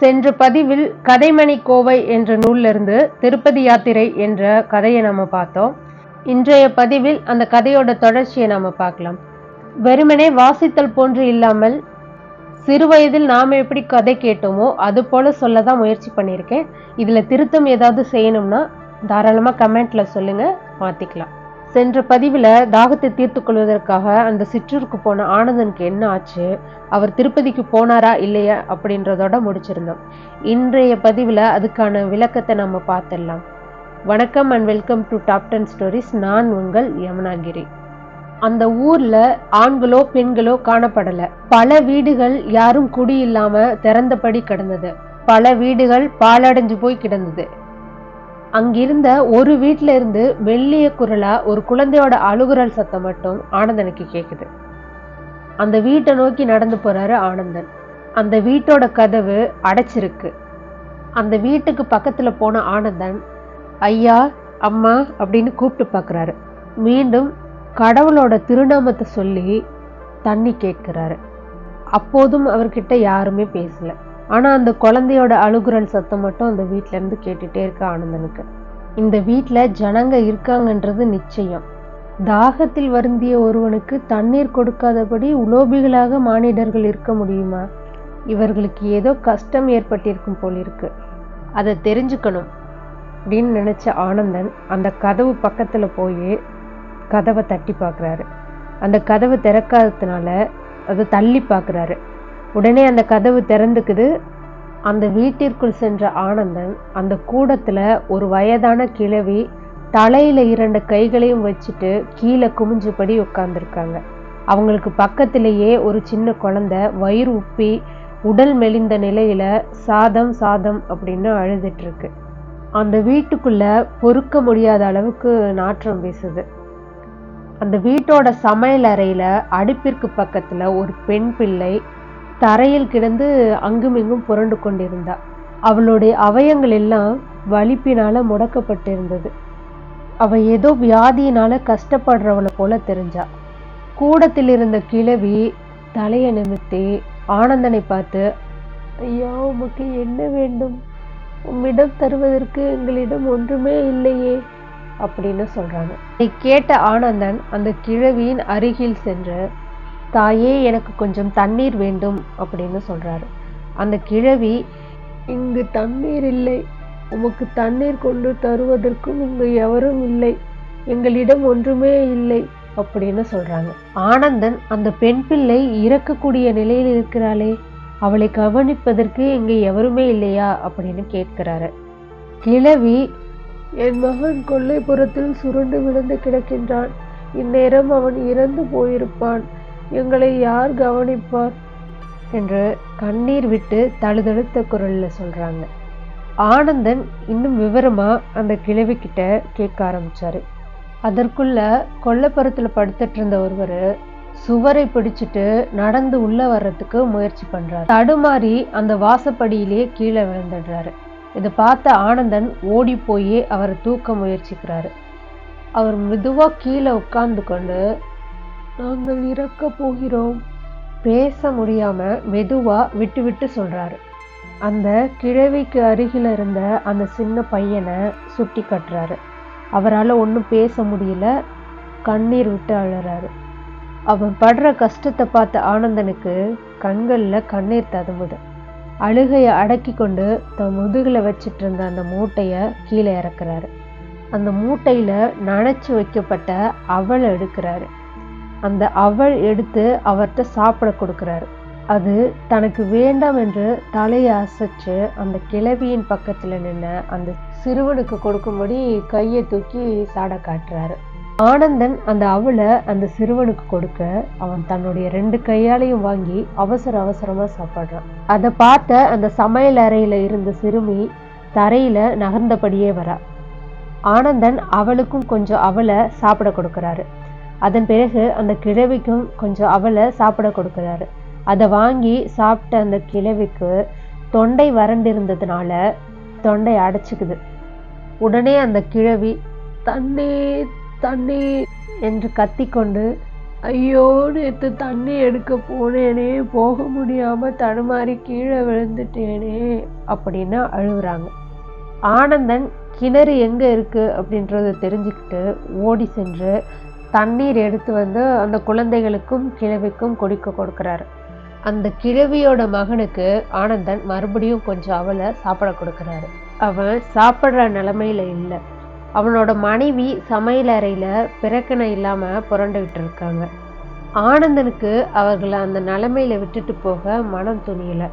சென்ற பதிவில் கதைமணி கோவை என்ற நூலிலிருந்து திருப்பதி யாத்திரை என்ற கதையை நம்ம பார்த்தோம். இன்றைய பதிவில் அந்த கதையோட தொடர்ச்சியை நாம் பார்க்கலாம். வெறுமனே வாசித்தல் போன்று இல்லாமல் சிறு வயதில் நாம் எப்படி கதை கேட்டோமோ அது போல சொல்ல தான் முயற்சி பண்ணியிருக்கேன். இதில் திருத்தம் ஏதாவது செய்யணும்னா தாராளமாக கமெண்ட்டில் சொல்லுங்கள் மாற்றிக்கலாம் சென்ற பதிவில் தாகத்தை தீர்த்து கொள்வதற்காக அந்த சிற்றூருக்கு போன ஆனந்தனுக்கு என்ன ஆச்சு? அவர் திருப்பதிக்கு போனாரா இல்லையா? அப்படின்றதோட முடிச்சிருந்தோம். இன்றைய பதிவில் அதுக்கான விளக்கத்தை நம்ம பார்த்துடலாம். வணக்கம் and welcome to top ten stories நான் உங்கள் யமுனாகிரி. அந்த ஊர்ல ஆண்களோ பெண்களோ காணப்படல. பல வீடுகள் யாரும் குடி திறந்தபடி கிடந்தது. பல வீடுகள் பாலடைஞ்சு போய் கிடந்தது. அங்கிருந்த ஒரு வீட்டில இருந்து மெல்லிய குரலா ஒரு குழந்தையோட அழுகுரல் சத்தம் மட்டும் ஆனந்தனுக்கு கேக்குது. அந்த வீட்டை நோக்கி நடந்து போறாரு ஆனந்தன். அந்த வீட்டோட கதவு அடைச்சிருக்கு. அந்த வீட்டுக்கு பக்கத்துல போன ஆனந்தன் ஐயா அம்மா அப்படின்னு கூப்பிட்டு பார்க்குறாரு மீண்டும் கடவுளோட திருநாமத்தை சொல்லி தண்ணி கேட்குறாரு அப்போதும் அவர்கிட்ட யாருமே பேசலை. ஆனால் அந்த குழந்தையோட அழுகுரல் சத்தம் மட்டும் அந்த வீட்டிலேருந்து இருந்து கேட்டுட்டே இருக்க ஆனந்தனுக்கு. இந்த வீட்டில் ஜனங்க இருக்காங்கன்றது நிச்சயம். தாகத்தில் வருந்திய ஒருவனுக்கு தண்ணீர் கொடுக்காதபடி உலோபிகளாக மானிடர்கள் இருக்க முடியுமா? இவர்களுக்கு ஏதோ கஷ்டம் ஏற்பட்டிருக்கும் போல் இருக்கு. அதை தெரிஞ்சுக்கணும் அப்படின்னு நினச்ச ஆனந்தன் அந்த கதவு பக்கத்தில் போய் கதவை தட்டி பார்க்குறாரு. அந்த கதவு திறக்காததுனால அதை தள்ளி பார்க்குறாரு. உடனே அந்த கதவு திறந்துக்குது. அந்த வீட்டிற்குள் சென்ற ஆனந்தன் அந்த கூடத்தில் ஒரு வயதான கிழவி தலையில் இரண்டு கைகளையும் வச்சுட்டு கீழே குமிஞ்சபடி உட்கார்ந்துருக்காங்க. அவங்களுக்கு பக்கத்திலேயே ஒரு சின்ன குழந்தை வயிறு உப்பி உடல் மெலிந்த நிலையில் சாதம் சாதம் அப்படின்னு அழுதுட்டுருக்கு. அந்த வீட்டுக்குள்ளே பொறுக்க முடியாத அளவுக்கு நாற்றம் வீசுது. அந்த வீட்டோட சமையல் அறையில் அடுப்பிற்கு பக்கத்தில் ஒரு பெண் பிள்ளை தரையில் கிடந்து அங்குமிங்கும் புரண்டு கொண்டிருந்தாள் அவளுடைய அவயங்கள் எல்லாம் வலிப்பினால முடக்கப்பட்டிருந்தது. அவ ஏதோ வியாதியினால கஷ்டப்படுறவளை போல தெரிஞ்சா. கூடத்தில் இருந்த கிழவி தலையை நிமித்தி ஆனந்தனை பார்த்து ஐயா உமக்கு என்ன வேண்டும்? உம்மிடம் தருவதற்கு எங்களிடம் ஒன்றுமே இல்லையே அப்படின்னு சொல்றாங்க. இதை கேட்ட ஆனந்தன் அந்த கிழவியின் அருகில் சென்று தாயே எனக்கு கொஞ்சம் தண்ணீர் வேண்டும் அப்படின்னு சொல்றாரு. அந்த கிழவி இங்கு தண்ணீர் இல்லை. உமக்கு தண்ணீர் கொண்டு தருவதற்கும் இங்கு எவரும் இல்லை. எங்களிடம் ஒன்றுமே இல்லை அப்படின்னு சொல்றாங்க. ஆனந்தன் அந்த பெண் பிள்ளை இறக்கக்கூடிய நிலையில் இருக்கிறாளே அவளை கவனிப்பதற்கு இங்கே எவருமே இல்லையா அப்படின்னு கேட்கிறாரு. கிழவி என் மகன் கொல்லைப்புறத்தில் சுருண்டு விழுந்து கிடக்கின்றான். இந்நேரம் அவன் இறந்து போயிருப்பான். எங்களை யார் கவனிப்பார்? என்று கண்ணீர் விட்டு தழுதழுத்த குரலில் சொல்கிறாங்க ஆனந்தன் இன்னும் விவரமாக அந்த கிழவிக்கிட்ட கேட்க ஆரம்பிச்சாரு. அதற்குள்ள கொல்லப்புறத்தில் படுத்துட்டு இருந்த ஒருவர் சுவரை பிடிச்சிட்டு நடந்து உள்ள வர்றதுக்கு முயற்சி பண்ணுறாரு தடுமாறி அந்த வாசப்படியிலே கீழே விழுந்துடுறாரு. இதை பார்த்த ஆனந்தன் ஓடி போய் அவரை தூக்க முயற்சிக்கிறாரு. அவர் மெதுவாக கீழே உட்கார்ந்து கொண்டு நாங்கள் இறக்க போகிறோம். பேச முடியாம மெதுவா விட்டு விட்டு சொல்றாரு. அந்த கிழவிக்கு அருகில் இருந்த அந்த சின்ன பையனை சுட்டி கட்டுறாரு. அவரால் ஒன்றும் பேச முடியல. கண்ணீர் விட்டு அழுறாரு. அவன் படுற கஷ்டத்தை பார்த்த ஆனந்தனுக்கு கண்களில் கண்ணீர் ததும்புது அழுகையை அடக்கி கொண்டு தன் முதுகில் வச்சிட்டு இருந்த அந்த மூட்டையை கீழே இறக்குறாரு. அந்த மூட்டையில் நனைச்சி வைக்கப்பட்ட அவளை எடுக்கிறாரு. அந்த அவள் எடுத்து அவர்கிட்ட சாப்பிட கொடுக்குறாரு. அது தனக்கு வேண்டாம் என்று தலையை அசைச்சு அந்த கிளவியின் பக்கத்தில் நின்ன அந்த சிறுவனுக்கு கொடுக்கும்படி கையை தூக்கி சாட காட்டுறாரு. ஆனந்தன் அந்த அவளை அந்த சிறுவனுக்கு கொடுக்க அவன் தன்னுடைய ரெண்டு கையாலையும் வாங்கி அவசர அவசரமா சாப்பிட்றான். அதை பார்த்த அந்த சமையல் அறையில இருந்த சிறுமி தரையில நகர்ந்தபடியே வரா. ஆனந்தன் அவளுக்கும் கொஞ்சம் அவளை சாப்பிட கொடுக்கறாரு. அதன் பிறகு அந்த கிழவிக்கும் கொஞ்சம் அவளை சாப்பிட கொடுக்குறாரு. அதை வாங்கி சாப்பிட்ட அந்த கிழவிக்கு தொண்டை வறண்டிருந்ததுனால தொண்டை அடைச்சிக்குது. உடனே அந்த கிழவி தண்ணி தண்ணி என்று கத்திக்கொண்டு ஐயோ நேற்று தண்ணி எடுக்க போனேனே போக முடியாமல் தடுமாறி கீழே விழுந்துட்டேனே அப்படின்னு அழுகுறாங்க. ஆனந்தன் கிணறு எங்கே இருக்குது அப்படின்றத தெரிஞ்சுக்கிட்டு ஓடி சென்று தண்ணீர் எடுத்து வந்து அந்த குழந்தைகளுக்கும் கிழவிக்கும் குடிக்க கொடுக்குறாரு. அந்த கிழவியோட மகனுக்கு ஆனந்தன் மறுபடியும் கொஞ்சம் அவளை சாப்பிட கொடுக்குறாரு. அவன் சாப்பிட்ற நிலமையில இல்லை. அவனோட மனைவி சமையல் அறையில் பிறக்கணை இல்லாமல் புரண்டுகிட்டு இருக்காங்க. ஆனந்தனுக்கு அவர்களை அந்த நிலமையில விட்டுட்டு போக மனம் துணியலை.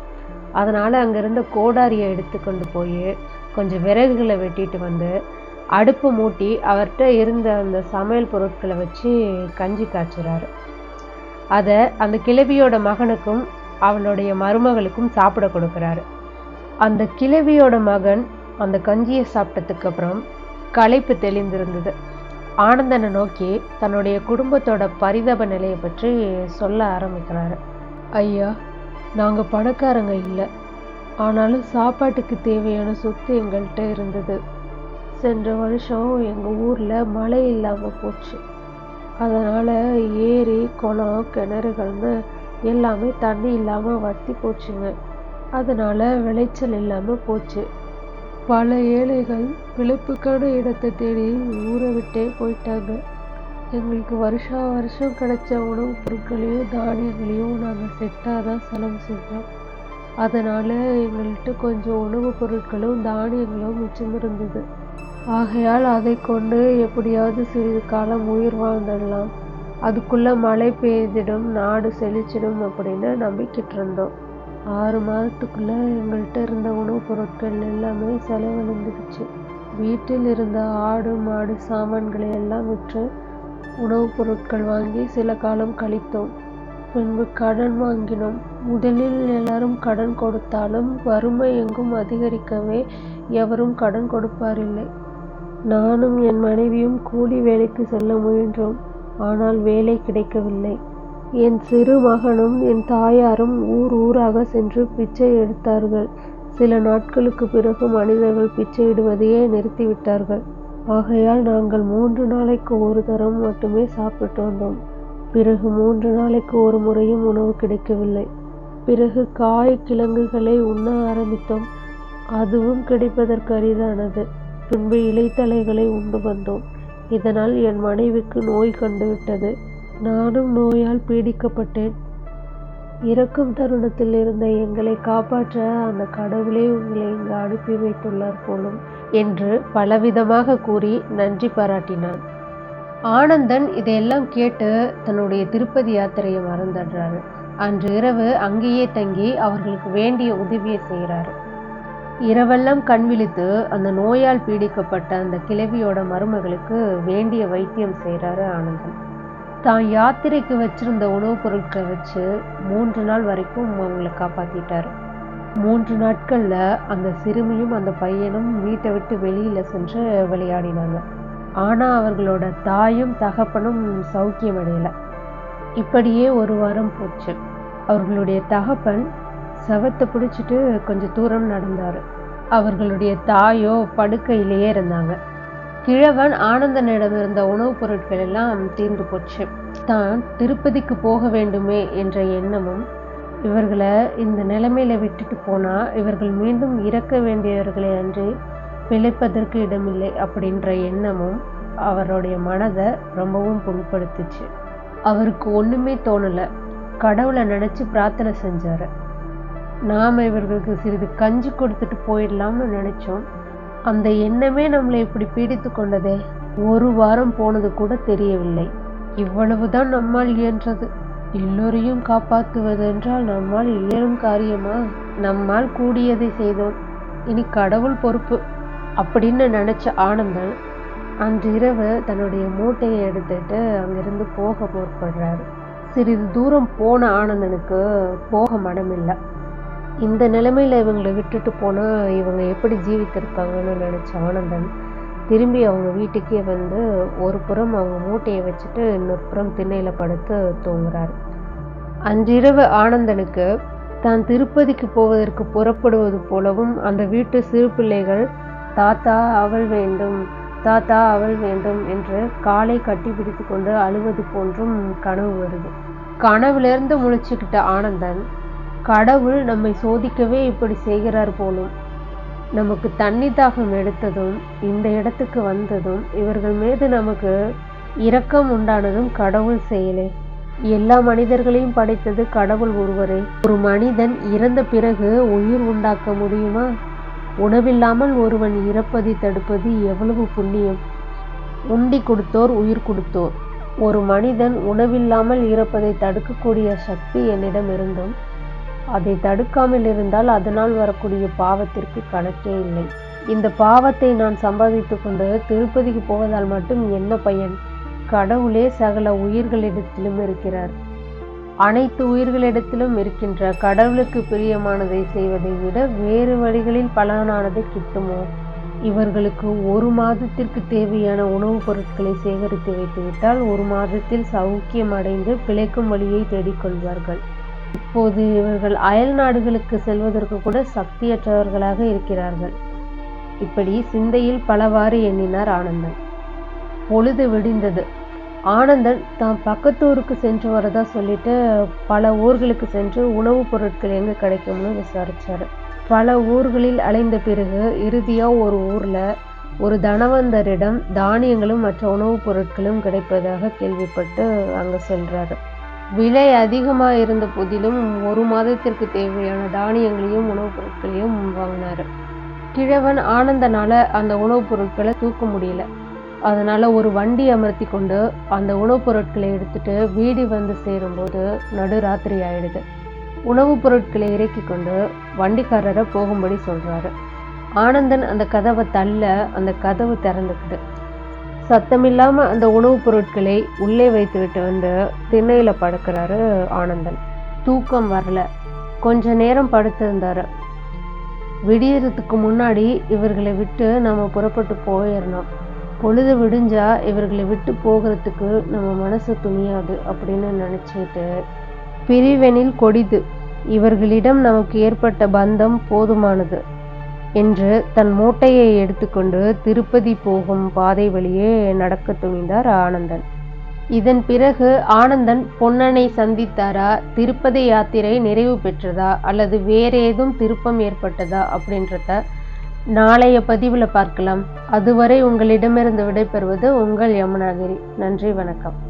அதனால் அங்கேருந்து கோடாரியை எடுத்து கொண்டு போய் கொஞ்சம் விறகுகளை வெட்டிட்டு வந்து அடுப்பு மூட்டி அவர்கிட்ட இருந்த அந்த சமையல் பொருட்களை வச்சு கஞ்சி காய்ச்சுறாரு. அதை அந்த கிழவியோட மகனுக்கும் அவளுடைய மருமகளுக்கும் சாப்பிட கொடுக்குறாரு. அந்த கிழவியோட மகன் அந்த கஞ்சியை சாப்பிட்டதுக்கு அப்புறம் களைப்பு தெளிந்திருந்தது. ஆனந்தனை நோக்கி தன்னுடைய குடும்பத்தோட பரிதாப நிலையை பற்றி சொல்ல ஆரம்பிக்கிறாரு. ஐயா நாங்கள் பணக்காரங்க இல்லை. ஆனாலும் சாப்பாட்டுக்கு தேவையான சொத்து எங்கள்கிட்ட இருந்தது. சென்ற வருஷம் எங்கள் ஊரில் மழை இல்லாமல் போச்சு. அதனால் ஏரி குளம் கிணறுகள்னு எல்லாமே தண்ணி இல்லாமல் வற்றி போச்சுங்க. அதனால் விளைச்சல் இல்லாமல் போச்சு. பல ஏழைகள் பிழைப்புக்கான இடத்தை தேடி ஊரை விட்டே போயிட்டாங்க. எங்களுக்கு வருஷா வருஷம் கிடைச்ச உணவுப் பொருட்களையும் தானியங்களையும் நாங்கள் செட்டாக தான் செலவு செஞ்சோம். அதனால் எங்கள்கிட்ட கொஞ்சம் உணவுப் பொருட்களும் தானியங்களும் மிச்சம் இருந்தது. ஆகையால் அதை கொண்டு எப்படியாவது சிறிது காலம் உயிர் வாழ்ந்துடலாம். அதுக்குள்ளே மழை பெய்திடும் நாடு செழிச்சிடும் அப்படின்னு நம்பிக்கிட்டு இருந்தோம் ஆறு மாதத்துக்குள்ளே எங்கள்கிட்ட இருந்த உணவுப் பொருட்கள் எல்லாமே செலவழிந்துடுச்சு வீட்டில் இருந்த ஆடு மாடு சாமான்களை எல்லாம் விற்று உணவுப் பொருட்கள் வாங்கி சில காலம் கழித்தோம். பின்பு கடன் வாங்கினோம். முதலில் எல்லாரும் கடன் கொடுத்தாலும் வறுமை எங்கும் அதிகரிக்கவே எவரும் கடன் கொடுப்பாரில்லை நானும் என் மனைவியும் கூலி வேலைக்கு செல்ல முயன்றோம். ஆனால் வேலை கிடைக்கவில்லை. என் சிறு மகனும் என் தாயாரும் ஊர் ஊராக சென்று பிச்சை எடுத்தார்கள். சில நாட்களுக்கு பிறகு மனிதர்கள் பிச்சையிடுவதையே நிறுத்திவிட்டார்கள். ஆகையால் நாங்கள் மூன்று நாளைக்கு ஒரு தரம் மட்டுமே சாப்பிட்டு வந்தோம். பிறகு மூன்று நாளைக்கு ஒரு முறையும் உணவு கிடைக்கவில்லை. பிறகு காய் கிழங்குகளை உண்ண ஆரம்பித்தோம். அதுவும் கிடைப்பதற்கு அரிதானது. பின்பு இலைத்தலைகளை உண்டு வந்தோம் இதனால் என் மனைவிக்கு நோய் கண்டுவிட்டது. நானும் நோயால் பீடிக்கப்பட்டேன். இறக்கும் தருணத்தில் இருந்த எங்களை காப்பாற்ற அந்த கடவுளே உங்களை இங்கு அனுப்பி வைத்துள்ளார் போலும் என்று பலவிதமாக கூறி நன்றி பாராட்டினான். ஆனந்தன் இதையெல்லாம் கேட்டு தன்னுடைய திருப்பதி யாத்திரையை மறந்துடுறாரு. அன்று இரவு அங்கேயே தங்கி அவர்களுக்கு வேண்டிய உதவியை செய்கிறாரு. இரவெல்லாம் கண் விழித்து அந்த நோயால் பீடிக்கப்பட்ட அந்த கிழவியோட மருமகளுக்கு வேண்டிய வைத்தியம் செய்கிறாரு ஆனந்தன். தான் யாத்திரைக்கு வச்சிருந்த உணவுப் பொருட்களை வச்சு மூன்று நாள் வரைக்கும் அவங்கள காப்பாற்றிட்டாரு மூன்று நாட்களில் அந்த சிறுமியும் அந்த பையனும் வீட்டை விட்டு வெளியில் சென்று விளையாடினாங்க. ஆனால் அவர்களோட தாயும் தகப்பனும் சௌக்கியம் அடையலை. இப்படியே ஒரு வாரம் போச்சு. அவர்களுடைய தகப்பன் சவத்தை பிடிச்சிட்டு கொஞ்சம் தூரம் நடந்தார். அவர்களுடைய தாயோ படுக்கையிலேயே இருந்தாங்க. கிழவன் ஆனந்தனிடம் இருந்த உணவுப் பொருட்கள் எல்லாம் தீர்ந்து போச்சு. தான் திருப்பதிக்கு போக வேண்டுமே என்ற எண்ணமும் இவர்களை இந்த நிலைமையில விட்டுட்டு போனா இவர்கள் மீண்டும் இறக்க வேண்டியவர்களை அன்றி பிழைப்பதற்கு இடமில்லை அப்படின்ற எண்ணமும் அவருடைய மனதை ரொம்பவும் புண்படுத்துச்சு. அவருக்கு ஒண்ணுமே தோணல. கடவுளை நினைச்சு பிரார்த்தனை செஞ்சாரு. நாம் இவர்களுக்கு சிறிது கஞ்சி கொடுத்துட்டு போயிடலாம்னு நினைச்சோம். அந்த எண்ணமே நம்மளை இப்படி பீடித்து கொண்டதே. ஒரு வாரம் போனது கூட தெரியவில்லை. இவ்வளவுதான் நம்மால் இயன்றது. எல்லோரையும் காப்பாற்றுவதென்றால் நம்மால் இயலும் காரியமா? நம்மால் கூடியதை செய்தோம். இனி கடவுள் பொறுப்பு அப்படின்னு நினைச்ச ஆனந்தன் அன்றிரவு தன்னுடைய மூட்டையை எடுத்துட்டு அங்கிருந்து போக முற்படுறாரு. சிறிது தூரம் போன ஆனந்தனுக்கு போக மனமில்லை. இந்த நிலைமையில் இவங்களை விட்டுட்டு போனால் இவங்க எப்படி ஜீவித்திருப்பாங்கன்னு நினச்ச ஆனந்தன் திரும்பி அவங்க வீட்டுக்கே வந்து ஒரு புறம் அவங்க மூட்டையை வச்சுட்டு இன்னொரு புறம் திண்ணையில் படுத்து தூங்குறார். அன்றிரவு ஆனந்தனுக்கு தான் திருப்பதிக்கு போவதற்கு புறப்படுவது போலவும் அந்த வீட்டு சிறு பிள்ளைகள் தாத்தா அவள் வேண்டும் தாத்தா அவள் வேண்டும் என்று காலை கட்டிப்பிடித்து கொண்டு அழுவது போன்றும் கனவு வருது. கனவுலேருந்து முழிச்சுக்கிட்ட ஆனந்தன் கடவுள் நம்மை சோதிக்கவே இப்படி செய்கிறார் போலும். நமக்கு தண்ணி தாகம் எடுத்ததும் இந்த இடத்துக்கு வந்ததும் இவர்கள் மீது நமக்கு இரக்கம் உண்டானதும் கடவுள் செயலே. எல்லா மனிதர்களையும் படைத்தது கடவுள் ஒருவரே. ஒரு மனிதன் இறந்த பிறகு உயிர் உண்டாக்க முடியுமா? உணவில்லாமல் ஒருவன் இறப்பதை தடுப்பது எவ்வளவு புண்ணியம்? உண்டி கொடுத்தோர் உயிர் கொடுத்தோர். ஒரு மனிதன் உணவில்லாமல் இறப்பதை தடுக்கக்கூடிய சக்தி என்னிடம் இருந்தும் அதை தடுக்காமல் இருந்தால் அதனால் வரக்கூடிய பாவத்திற்கு கணக்கே இல்லை. இந்த பாவத்தை நான் சம்பாதித்து கொண்டு திருப்பதிக்கு போவதால் மட்டும் என்ன பயன்? கடவுளே சகல உயிர்களிடத்திலும் இருக்கிறார். அனைத்து உயிர்களிடத்திலும் இருக்கின்ற கடவுளுக்கு பிரியமானதை செய்வதை விட வேறு வழிகளில் பலனானது கிட்டுமோ? இவர்களுக்கு ஒரு மாதத்திற்கு தேவையான உணவுப் பொருட்களை சேகரித்து வைத்துவிட்டால் ஒரு மாதத்தில் சௌக்கியம் அடைந்து பிழைக்கும் வழியை தேடிக்கொள்வார்கள் இப்போது இவர்கள் அயல் நாடுகளுக்கு செல்வதற்கு கூட சக்தியற்றவர்களாக இருக்கிறார்கள். இப்படி சிந்தையில் பலவாறு எண்ணினார் ஆனந்தன். பொழுது விடிந்தது. ஆனந்தன் தான் பக்கத்தூருக்கு சென்று வரதா சொல்லிட்டு பல ஊர்களுக்கு சென்று உணவுப் பொருட்கள் எங்கே கிடைக்கும்னு விசாரிச்சாரு. பல ஊர்களில் அலைந்த பிறகு இறுதியா ஒரு ஊர்ல ஒரு தனவந்தரிடம் தானியங்களும் மற்ற உணவுப் பொருட்களும் கிடைப்பதாக கேள்விப்பட்டு அங்க செல்றாரு. விலை அதிகமாக இருந்த போதிலும் ஒரு மாதத்திற்கு தேவையான தானியங்களையும் உணவுப் பொருட்களையும் வாங்கினார். கிழவன் ஆனந்தனால அந்த உணவுப் பொருட்களை தூக்க முடியல. அதனால ஒரு வண்டி அமர்த்தி கொண்டு அந்த உணவுப் பொருட்களை எடுத்துட்டு வீடு வந்து சேரும்போது நடுராத்திரி ஆயிடுது. உணவுப் பொருட்களை இறக்கி கொண்டு வண்டிக்காரரை போகும்படி சொல்றாரு. ஆனந்தன் அந்த கதவை தள்ள அந்த கதவு திறந்துக்குது. சத்தமில்லாம அந்த உணவுப் பொருட்களை உள்ளே வைத்துவிட்டு வந்து திண்ணையில படுக்கிறாரு ஆனந்தன். தூக்கம் வரல. கொஞ்ச நேரம் படுத்திருந்தாரு விடியறதுக்கு முன்னாடி இவர்களை விட்டு நம்ம புறப்பட்டு போயிடணும் பொழுது விடிஞ்சா இவர்களை விட்டு போகிறதுக்கு நம்ம மனசு துணியாது அப்படின்னு நினச்சிட்டு பிரிவெனில் கொடிது. இவர்களிடம் நமக்கு ஏற்பட்ட பந்தம் போதுமானது. என்று தன் மூட்டையை எடுத்துக்கொண்டு திருப்பதி போகும் பாதை வழியே நடக்க துணிந்தார் ஆனந்தன். இதன் பிறகு ஆனந்தன் பொன்னனை சந்தித்தாரா? திருப்பதி யாத்திரை நிறைவு பெற்றதா? அல்லது வேறேதும் திருப்பம் ஏற்பட்டதா? அப்படின்றத நாளைய பதிவில் பார்க்கலாம். அதுவரை உங்களிடமிருந்து விடைபெறுவது உங்கள் யமுனாகிரி. நன்றி வணக்கம்.